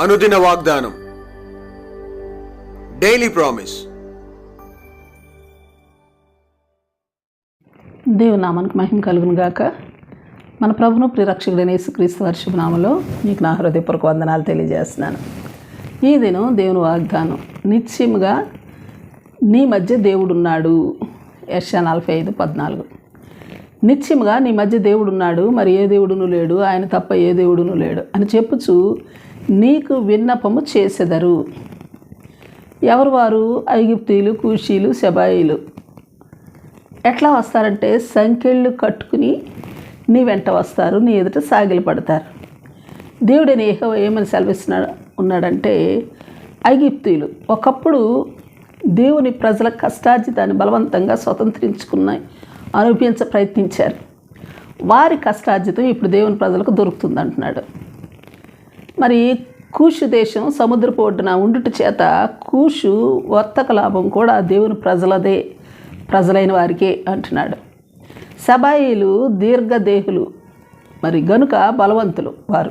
అనుదిన వాగ్దానం. Daily promise దేవునామానికి మహిమ కలుగును గాక. మన ప్రభును ప్రిరక్షకుడైన యేసుక్రీస్తు వారి మీకు నా హృదయపూర్వక వందనాలు తెలియజేస్తున్నాను. ఈ దినం దేవుని వాగ్దానం. నిత్యముగా నీ మధ్య దేవుడున్నాడు. యర్ష నలభై ఐదు పద్నాలుగు. నిత్యముగా నీ మధ్య దేవుడున్నాడు మరి ఏ దేవుడును లేడు? ఆయన తప్ప ఏ దేవుడును లేడు? అని చెప్పుచు నీకు విన్నపము చేసెదరు. ఎవరు వారు? ఐగుప్తీయులు కూషీలు శబాయిలు ఎట్లా వస్తారంటే సంఖ్యళ్ళు కట్టుకుని నీ వెంట వస్తారు నీ ఎదుట సాగిలు పడతారు. దేవుడని ఏహో ఏమని సెలవిస్తున్నాడు ఉన్నాడంటే ఐగిప్తీయులు ఒకప్పుడు దేవుని ప్రజల కష్టార్జితాన్ని బలవంతంగా స్వతంత్రించుకున్నాయి అనుభవించ ప్రయత్నించారు. వారి కష్టార్జితం ఇప్పుడు దేవుని ప్రజలకు దొరుకుతుంది అంటున్నాడు మరి కూషు దేశం సముద్రపు ఒడ్డున ఉండుట చేత కూషు వర్తక లాభం కూడా దేవుని ప్రజలదే ప్రజలైన వారికే అంటున్నాడు. సబాయిలు దీర్ఘదేహులు మరి గనుక బలవంతులు వారు.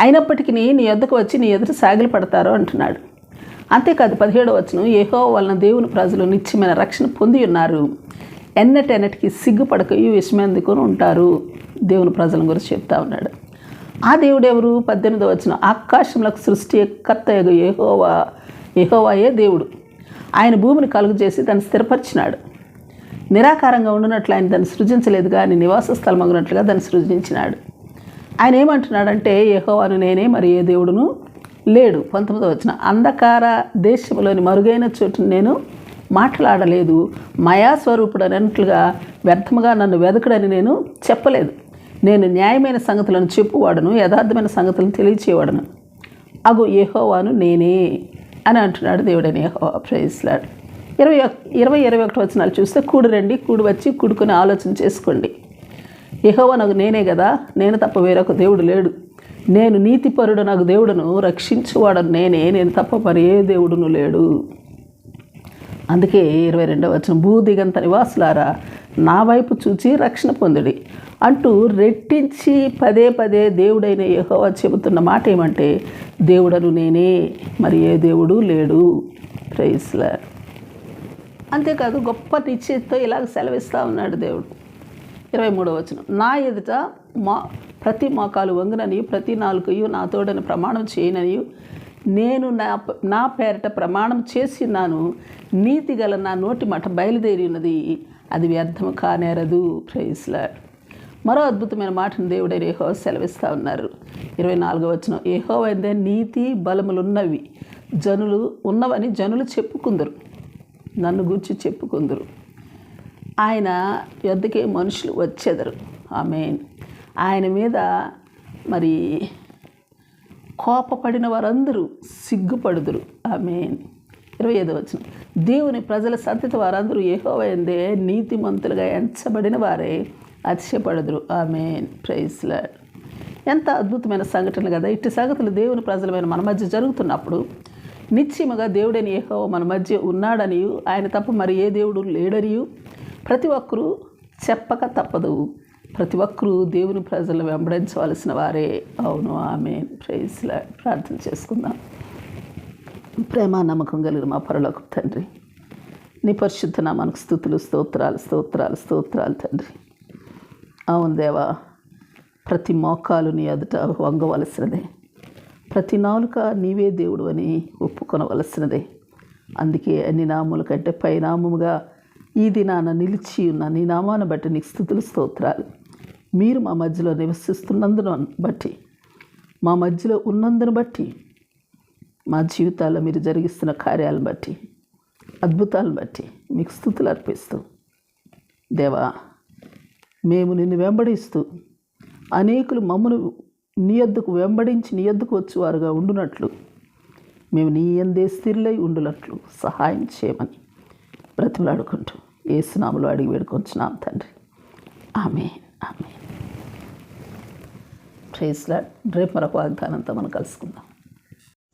అయినప్పటికీ నీ ఎద్దకు వచ్చి నీ ఎదురు సాగిలి పడతారు అంటున్నాడు. అంతేకాదు పదిహేడవ వచనం ఏహో వలన దేవుని ప్రజలు నిత్యమైన రక్షణ పొంది ఉన్నారు. ఎన్నటెన్నటికి సిగ్గుపడకయు విషమందుకొని ఉంటారు? దేవుని ప్రజల గురించి చెప్తా ఉన్నాడు. ఆ దేవుడు ఎవరు? పద్దెనిమిదో వచ్చిన ఆకాశంలో సృష్టి కర్త ఏహోవా ఏహోవాయే దేవుడు. ఆయన భూమిని కలుగజేసి దాన్ని స్థిరపరిచినాడు. నిరాకారంగా ఉండినట్లు ఆయన దాన్ని సృజించలేదు కానీ నివాస స్థలం అగినట్లుగా దాన్ని సృజించినాడు. ఆయన ఏమంటున్నాడంటే యెహోవాను నేనే మరి ఏ దేవుడును లేడు. పంతొమ్మిదో వచ్చిన అంధకార దేశంలోని మరుగైన చోటును నేను మాట్లాడలేదు. మయా స్వరూపుడు అన్నట్లుగా వ్యర్థముగా నన్ను వెదకడని నేను చెప్పలేదు. నేను న్యాయమైన సంగతులను చెప్పువాడను యథార్థమైన సంగతులను తెలియచేవాడను అగు ఏహోవాను నేనే అని అంటున్నాడు దేవుడని ఏహోవా ప్రైజ్లాడు ఇరవై ఇరవై ఇరవై ఒకటి వచనాలు చూస్తే కూడు రండి కూడు వచ్చి కూడుకుని ఆలోచన చేసుకోండి. యహోవా నాకు నేనే కదా నేను తప్ప వేరొక దేవుడు లేడు. నేను నీతిపరుడు నాకు దేవుడును రక్షించువాడను నేనే నేను తప్ప మరి ఏ దేవుడును లేడు. అందుకే ఇరవై రెండవ వచ్చిన భూదిగంత నివాసులారా నా వైపు చూచి రక్షణ పొందుడి అంటూ రెట్టించి పదే పదే దేవుడైన యెహోవా చెబుతున్న మాట ఏమంటే దేవుడను నేనే మరి ఏ దేవుడు లేడు. ప్రైస్లా అంతేకాదు గొప్ప నిశ్చయతతో ఇలాగ సెలవిస్తూ ఉన్నాడు దేవుడు. ఇరవై మూడవ వచనం నా ఎదుట మా ప్రతి మోకాలు వంగునని ప్రతి నాలుకయు నా తోడని ప్రమాణం చేయననియు. నేను నా నా పేరిట ప్రమాణం చేసినాను నీతి గల నా నోటి మాట బయలుదేరి ఉన్నది అది వ్యర్థము కానేరదు ప్రైస్లా మరో అద్భుతమైన మాటను దేవుడైన ఏహో సెలవిస్తూ ఉన్నారు. ఇరవై నాలుగో వచ్చిన ఏహో అయితే నీతి బలములున్నవి. జనులు ఉన్నవని జనులు చెప్పుకుందరు. నన్ను గూర్చి చెప్పుకుందరు. ఆయన యొద్దకే మనుషులు వచ్చేదరు. ఆమె ఆయన మీద మరి కోపపడిన వారందరూ సిగ్గుపడుదురు. ఆమె ఇరవై ఐదో వచ్చిన దేవుని ప్రజల సంతతి వారందరూ ఏహోవైందే నీతిమంతులుగా ఎంచబడిన వారే అతిశయపడదురు. ఆమె ప్రైస్లాడ్ ఎంత అద్భుతమైన సంఘటన కదా. ఇట్టి సంగతులు దేవుని ప్రజలమైన మన మధ్య జరుగుతున్నప్పుడు నిశ్చయముగా దేవుడైన ఏహో మన మధ్య ఉన్నాడనియు ఆయన తప్ప మరి ఏ దేవుడు లేడనియు ప్రతి ఒక్కరూ చెప్పక తప్పదు. ప్రతి ఒక్కరూ దేవుని ప్రజలను వెంబడించవలసిన వారే. అవును ఆమె ప్రైజ్లా ప్రార్థన చేసుకుందాం. ప్రేమ నమ్మకం కలిగిన మా పరలోక తండ్రి. నీ పరిశుద్ధ నామానికి స్థుతులు స్తోత్రాలు స్తోత్రాలు స్తోత్రాలు తండ్రి. అవును దేవా ప్రతి మోకాలు నీ ఎదుట వంగవలసినదే. ప్రతి నాలుక నీవే దేవుడు అని ఒప్పుకొనవలసినదే. అందుకే అన్ని నామముల కంటే పై నామముగా ఈ దినాన నిలిచి ఉన్న నీ నామాన్ని బట్టి నీకు స్థుతులు స్తోత్రాలు. మీరు మా మధ్యలో నివసిస్తున్నందున బట్టి మా మధ్యలో ఉన్నందును బట్టి మా జీవితాల్లో మీరు జరిగిస్తున్న కార్యాలను బట్టి అద్భుతాలను బట్టి మీకు స్థుతులు అర్పిస్తూ దేవా మేము నిన్ను వెంబడిస్తూ అనేకులు మమ్మను నీ ఎద్దుకు వెంబడించి నీ ఎద్దుకు వచ్చేవారుగా ఉండునట్లు మేము నీ ఎందే స్థిరులై ఉండునట్లు సహాయం చేయమని బ్రతిమలాడుకుంటూ ఏసునాములు అడిగి వేడుకొంచున్నాం తండ్రి. ఆమె ఆమె ప్రేస్లా రేపు మరొక వాగ్దానంతో మనం కలుసుకుందాం.